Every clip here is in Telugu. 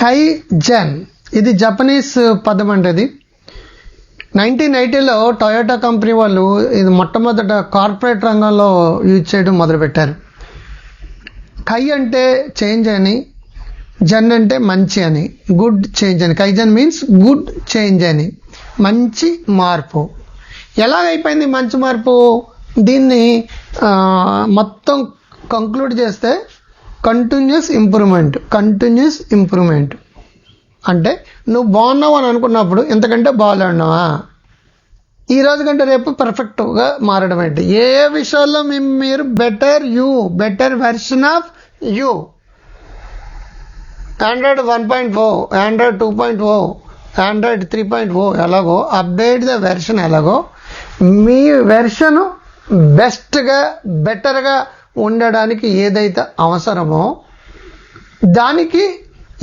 కై జెన్ ఇది జపనీస్ పదం అండి ఇది. నైన్టీన్ ఎయిటీలో టొయోటా కంపెనీ వాళ్ళు ఇది మొట్టమొదట కార్పొరేట్ రంగంలో యూజ్ చేయడం మొదలుపెట్టారు. కై అంటే చేంజ్ అని జన్ అంటే మంచి అని గుడ్ చేంజ్ అని. కైజన్ మీన్స్ గుడ్ చేంజ్ అని మంచి మార్పు. ఎలాగైపోయింది మంచి మార్పు? దీన్ని మొత్తం కంక్లూడ్ చేస్తే కంటిన్యూస్ ఇంప్రూవ్మెంట్ కంటిన్యూస్ ఇంప్రూవ్మెంట్ అంటే నువ్వు బాగున్నావు అని అనుకున్నప్పుడు ఇంతకంటే బాగాలేన్నావా ఈ రోజు కంటే రేపు పర్ఫెక్ట్గా మారడం ఏంటి? ఏ ఏ విషయాల్లో మేము మీరు better you better version of you Android one point O Android two point O Android three point O ఎలాగో అప్డేట్ ద వెర్షన్ ఎలాగో మీ వెర్షన్ బెస్ట్గా బెటర్గా ఉండడానికి ఏదైతే అవసరమో దానికి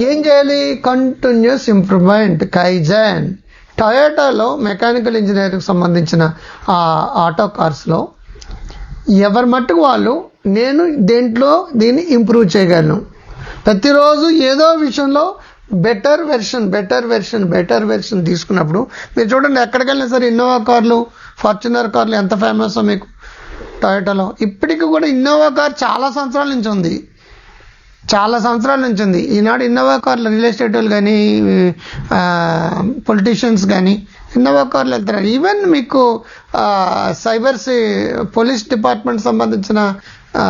ఏం చేయాలి? కంటిన్యూస్ ఇంప్రూవ్మెంట్ కైజన్ టొయోటాలో మెకానికల్ ఇంజనీరింగ్ సంబంధించిన ఆ ఆటో కార్స్లో ఎవరి మట్టుకు వాళ్ళు నేను దేంట్లో దీన్ని ఇంప్రూవ్ చేయగలను. ప్రతిరోజు ఏదో విషయంలో better version better version better version తీసుకున్నప్పుడు మీరు చూడండి ఎక్కడికి వెళ్ళినా సరే ఇన్నోవా కార్లు ఫార్చునర్ కార్లు ఎంత ఫేమస్ మీకు? టొయోటాలో ఇప్పటికి కూడా ఇన్నోవా కార్ చాలా సంవత్సరాల నుంచి ఉంది. చాలా సంవత్సరాల నుంచి ఉంది. ఈనాడు ఇన్నోవా కార్లు రియల్ ఎస్టేట్ వాళ్ళు కానీ పొలిటీషియన్స్ కానీ ఇన్నోవా కార్లు వెళ్తున్నారు. ఈవెన్ మీకు సైబర్ పోలీస్ డిపార్ట్మెంట్ సంబంధించిన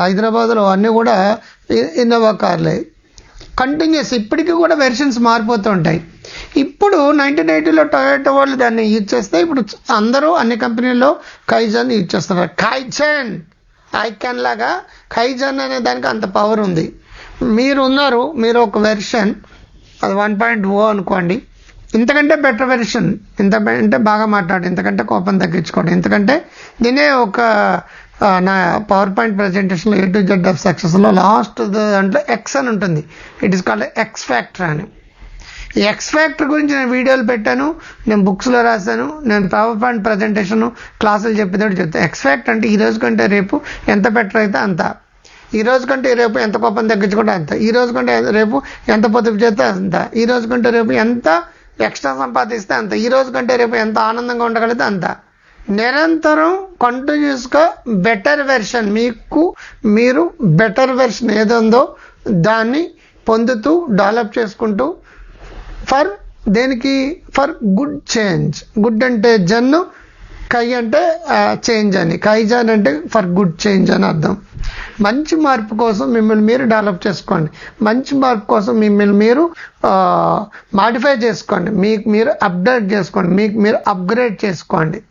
హైదరాబాద్లో అన్నీ కూడా ఇన్నోవా కార్లే కంటిన్యూస్ ఇప్పటికీ కూడా వెర్షన్స్ మారిపోతూ ఉంటాయి. ఇప్పుడు నైన్టీన్ ఎయిటీలో టొయోటో వాళ్ళు దాన్ని యూజ్ చేస్తే ఇప్పుడు అందరూ అన్ని కంపెనీల్లో కైజన్ యూజ్ చేస్తున్నారు. కైజన్ ఐకాన్ లాగా కైజన్ అనే దానికి అంత పవర్ ఉంది. మీరు ఉన్నారు మీరు ఒక వెర్షన్ అది వన్ పాయింట్ ఓ అనుకోండి. ఇంతకంటే బెటర్ వెర్షన్ ఇంతకంటే బాగా మాట్లాడు ఇంతకంటే కోపం తగ్గించుకోండి. ఎందుకంటే దీనే ఒక నా పవర్ పాయింట్ ప్రజెంటేషన్లో ఏ టు జెడ్ ఆఫ్ సక్సెస్లో లాస్ట్ దాంట్లో ఎక్స్ అని ఉంటుంది. It is called X factor అని. ఎక్స్ ఫ్యాక్టర్ గురించి నేను వీడియోలు పెట్టాను నేను బుక్స్లో రాశాను నేను పవర్ పాయింట్ ప్రజెంటేషన్ క్లాసులు చెప్పేటప్పుడు చెప్తాను ఎక్స్ ఫ్యాక్టర్ అంటే ఈ రోజు కంటే రేపు ఎంత బెటర్ అయితే అంత. ఈ రోజు కంటే రేపు ఎంత కోపం తగ్గించుకుంటే అంత. ఈ రోజు కంటే రేపు ఎంత పొదుపు చేస్తే అంత. ఈ రోజు కంటే రేపు ఎంత ఎక్స్ట్రా సంపాదిస్తే అంత. ఈ రోజు కంటే రేపు ఎంత ఆనందంగా ఉండగలిగితే అంత. నిరంతరం కంటిన్యూస్గా బెటర్ వెర్షన్ మీకు మీరు బెటర్ వెర్షన్ ఏదుందో దాన్ని పొందుతూ డెవలప్ చేసుకుంటూ ఫర్ దేనికి? For good change. గుడ్ అంటే జన్ను కై అంటే చేంజ్ అని. కైజాన్ అంటే ఫర్ గుడ్ చేంజ్ అని అర్థం. మంచి మార్పు కోసం మిమ్మల్ని మీరు డెవలప్ చేసుకోండి. మంచి మార్పు కోసం మిమ్మల్ని మీరు మాడిఫై చేసుకోండి. మీకు మీరు అప్డేట్ చేసుకోండి. మీకు మీరు అప్గ్రేడ్ చేసుకోండి.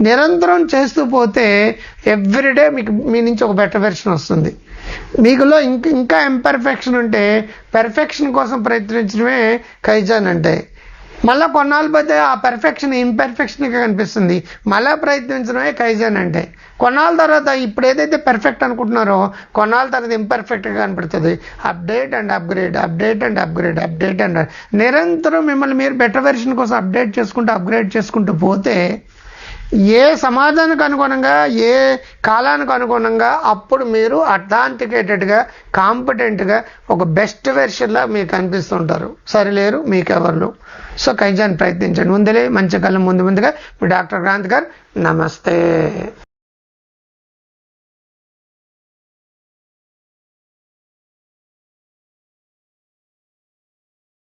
నిరంతరం చేస్తూ పోతే ఎవ్రీడే మీకు మీ నుంచి ఒక బెటర్ వెర్షన్ వస్తుంది. మీకులో ఇంక ఇంకా ఇంపర్ఫెక్షన్ ఉంటే పెర్ఫెక్షన్ కోసం ప్రయత్నించడమే కైజాన్ అంటే. మళ్ళీ కొన్నాళ్ళు పోతే ఆ పెర్ఫెక్షన్ ఇంపెర్ఫెక్షన్గా కనిపిస్తుంది. మళ్ళీ ప్రయత్నించడమే కైజాన్ అంటే. కొన్నాళ్ళ తర్వాత ఇప్పుడు ఏదైతే పెర్ఫెక్ట్ అనుకుంటున్నారో కొన్నాళ్ళ తర్వాత ఇంపర్ఫెక్ట్గా కనపడుతుంది. Update and upgrade update and upgrade update and నిరంతరం మిమ్మల్ని మీరు బెటర్ వెర్షన్ కోసం అప్డేట్ చేసుకుంటూ అప్గ్రేడ్ చేసుకుంటూ పోతే ఏ సమాజానికి అనుగుణంగా ఏ కాలానికి అనుగుణంగా అప్పుడు మీరు అథాంటికేటెడ్గా కాంపిటెంట్గా ఒక బెస్ట్ వెర్షన్లా మీకు కనిపిస్తుంటారు సరిలేరు మీకెవరు సో కైజాన్ ప్రయత్నించండి. ముందులే మంచి కాలం ముందు ముందుగా మీ డాక్టర్ క్రాంత్ గారు నమస్తే.